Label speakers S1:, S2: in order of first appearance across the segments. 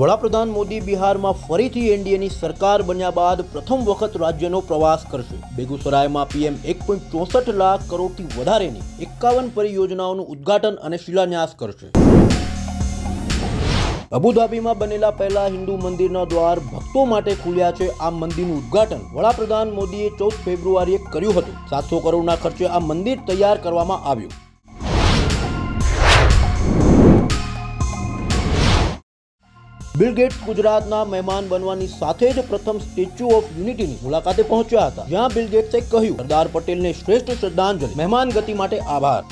S1: વડાપ્રધાન મોદી બિહારમાં ફરીથી એનડીએની સરકાર બન્યા બાદ પ્રથમ વખત રાજ્યનો પ્રવાસ કરશે. બેગુસરાયમાં પીએમ એક પોઈન્ટ ચોસઠ લાખ કરોડથી વધારેની એકાવન પરિયોજનાઓનું ઉદ્ઘાટન અને શિલાન્યાસ કરશે. અબુધાબીમાં બનેલા પહેલા હિન્દુ મંદિરના દ્વાર ભક્તો માટે ખુલ્યા છે. આ મંદિરનું ઉદ્ઘાટન વડાપ્રધાન મોદીએ ચૌદ ફેબ્રુઆરીએ કર્યું હતું. સાતસો કરોડના ખર્ચે આ મંદિર તૈયાર કરવામાં આવ્યું. બિલ ગેટ્સ ગુજરાતના મહેમાન બનવાની સાથે જ પ્રથમ સ્ટેચ્યુ ઓફ યુનિટીની મુલાકાતે પહોંચ્યા હતા, જ્યાં બિલ ગેટ્સે કહ્યું, સરદાર પટેલને શ્રેષ્ઠ શ્રદ્ધાંજલિ. મહેમાન ગતિ માટે આભાર.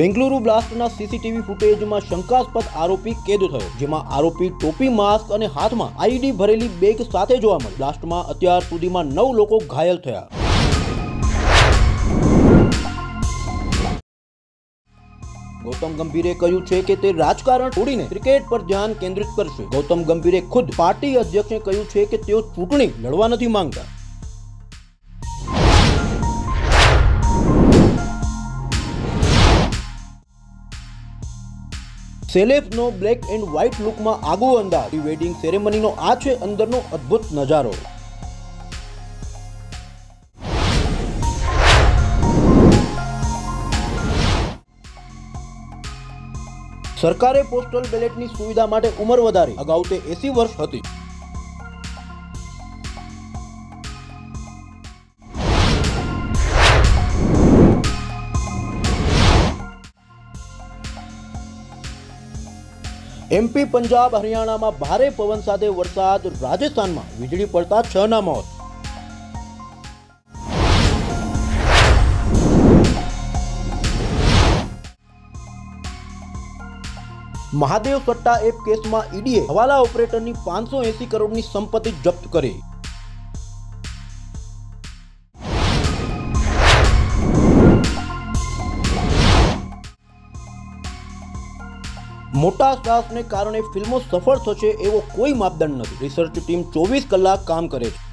S1: બેંગલુરુ બ્લાસ્ટના સીસીટીવી ફૂટેજમાં શંકાસ્પદ આરોપી કેદ થયો, જેમાં આરોપી ટોપી, માસ્ક અને હાથમાં આઈડી ભરેલી બેગ સાથે જોવા મળી. બ્લાસ્ટમાં અત્યાર સુધીમાં નવ લોકો ઘાયલ થયા. ગૌતમ ગંભીરે કહ્યું છે કે તે રાજકારણ છોડીને ક્રિકેટ પર ધ્યાન કેન્દ્રિત કરશે. ગૌતમ ગંભીરે ખુદ પાર્ટી અધ્યક્ષે કહ્યું છે કે તેઓ ચૂંટણી લડવા નથી માંગતા. સેલેબ્સનો બ્લેક એન્ડ વ્હાઇટ લુકમાં આગવો અંદાજ. વેડિંગ સેરેમનીનો આ છે અંદરનો અદ્ભુત નજારો. સરકારે પોસ્ટલ બેલેટની સુવિધા માટે ઉંમર વધારી. અગાઉ તે એસી વર્ષ હતી. એમપી પંજાબ હરિયાણામાં ભારે પવન સાથે વરસાદ રાજસ્થાનમાં. વીજળી પડતા છ ના મોત મહાદેવ સટ્ટા એપ કેસમાં ઈડીએ હવાલા ઓપરેટરની પાંચસો એસી કરોડની સંપત્તિ જપ્ત કરી. મોટા સાહસને કારણે ફિલ્મો સફળ થશે એવો કોઈ માપદંડ નથી. રિસર્ચ ટીમ ચોવીસ કલાક કામ કરે છે.